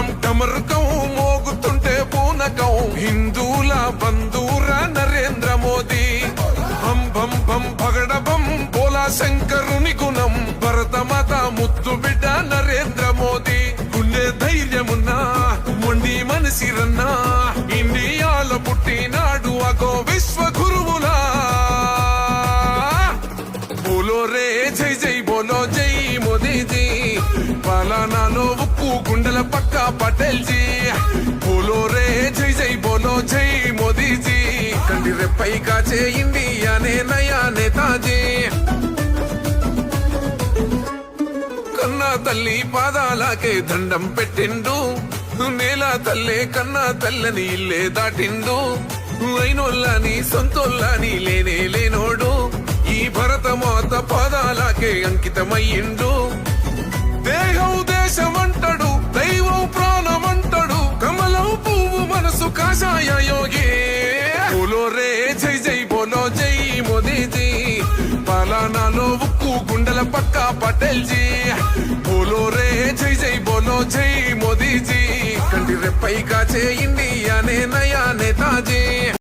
డమ్ డమరుకం మోగుతుంటే పూనకం. హిందూల బంధూర నరేంద్ర మోదీ. భం భం భం పగడ భం బోలా శంకరుని గుణం. భరతమాత ముద్దు బిడ్డ నరేంద్ర మోదీ. గుండె ధైర్యమున్నా మొండి మనసిరన్నా. ఇండియాలో పుట్టినాడు అగో విశ్వ గురువులా బోలో రే జై జై గుండెల పక్క పటేల్ జీ బోలో రే జై జై బోలో జై మోదీ జీ కంటి రెప్పై కాచే ఇండియానే నయా నేతాజీ. కన్నా తల్లి పాదాలకే దండం పెట్టిండు. నేల తల్లే కన్నా తల్లని ఇల్లే దాటిండు. అయినోళ్ళని సొంతోళ్ళని లేనే లేనోడు. ఈ భరతమాత పాదాలకే అంకితమయ్యిండు. పువ్వు మనసు కాషాయ యోగి బోలో రే జై జై బోలో జై మోదీజీ. పాలనాలో ఉక్కు గుండెల పక్క పటేల్ జీ బోలో రే జై జై బోలో జై మోదీజీ. కంటి రెప్పై కాచే